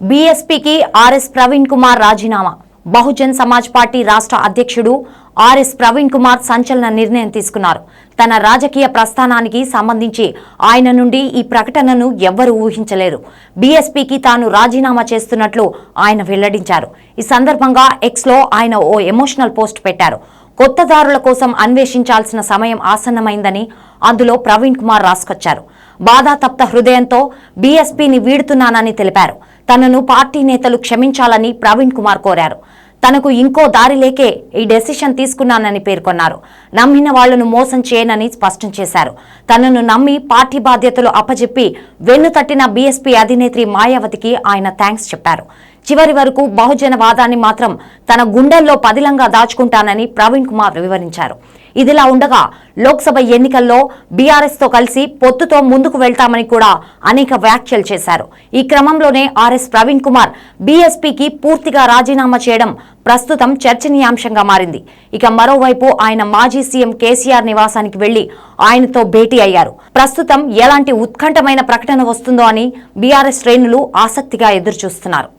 బీఎస్పీకి RS Praveen Kumar రాజీనామా. Bahujan Samaj party రాష్ట్ర అధ్యక్షుడు ఆర్ఎస్ ప్రవీణ్ కుమార్ సంచలన నిర్ణయం తీసుకున్నారు. తన రాజకీయ ప్రస్థానానికి సంబంధించి ఆయన నుండి ఈ ప్రకటనను ఎవ్వరూ ఊహించలేరు. బీఎస్పీకి తాను రాజీనామా చేస్తున్నట్లు ఆయన వెల్లడించారు. ఈ సందర్భంగా ఎక్స్లో ఆయన ఓ ఎమోషనల్ పోస్ట్ పెట్టారు. కొత్తదారుల కోసం అన్వేషించాల్సిన సమయం ఆసన్నమైందని అందులో ప్రవీణ్ కుమార్ రాసుకొచ్చారు. బాధాతప్త హృదయంతో బీఎస్పీని వీడుతున్నానని తెలిపారు. తనను పార్టీ నేతలు క్షమించాలని ప్రవీణ్ కుమార్ కోరారు. తనకు ఇంకో దారి లేకే ఈ డెసిషన్ తీసుకున్నానని పేర్కొన్నారు. నమ్మిన వాళ్ళను మోసం చేయనని స్పష్టం చేశారు. తనను నమ్మి పార్టీ బాధ్యతలు అప్పజెప్పి వెన్ను తట్టిన బీఎస్పీ అధినేత్రి మాయావతికి ఆయన థ్యాంక్స్ చెప్పారు. చివరి వరకు బహుజన వాదాన్ని మాత్రం తన గుండెల్లో పదిలంగా దాచుకుంటానని ప్రవీణ్ కుమార్ వివరించారు. ఇదిలా ఉండగా లోక్సభ ఎన్నికల్లో బీఆర్ఎస్తో కలిసి పొత్తుతో ముందుకు వెళ్తామని కూడా అనేక వ్యాఖ్యలు చేశారు. ఈ క్రమంలోనే ఆర్ఎస్ ప్రవీణ్ కుమార్ బీఎస్పీకి పూర్తిగా రాజీనామా చేయడం ప్రస్తుతం చర్చనీయాంశంగా మారింది. ఇక మరోవైపు ఆయన మాజీ సీఎం కేసీఆర్ నివాసానికి వెళ్ళి ఆయనతో భేటీ అయ్యారు. ప్రస్తుతం ఎలాంటి ఉత్కంఠమైన ప్రకటన వస్తుందో అని బీఆర్ఎస్ శ్రేణులు ఆసక్తిగా ఎదురుచూస్తున్నారు.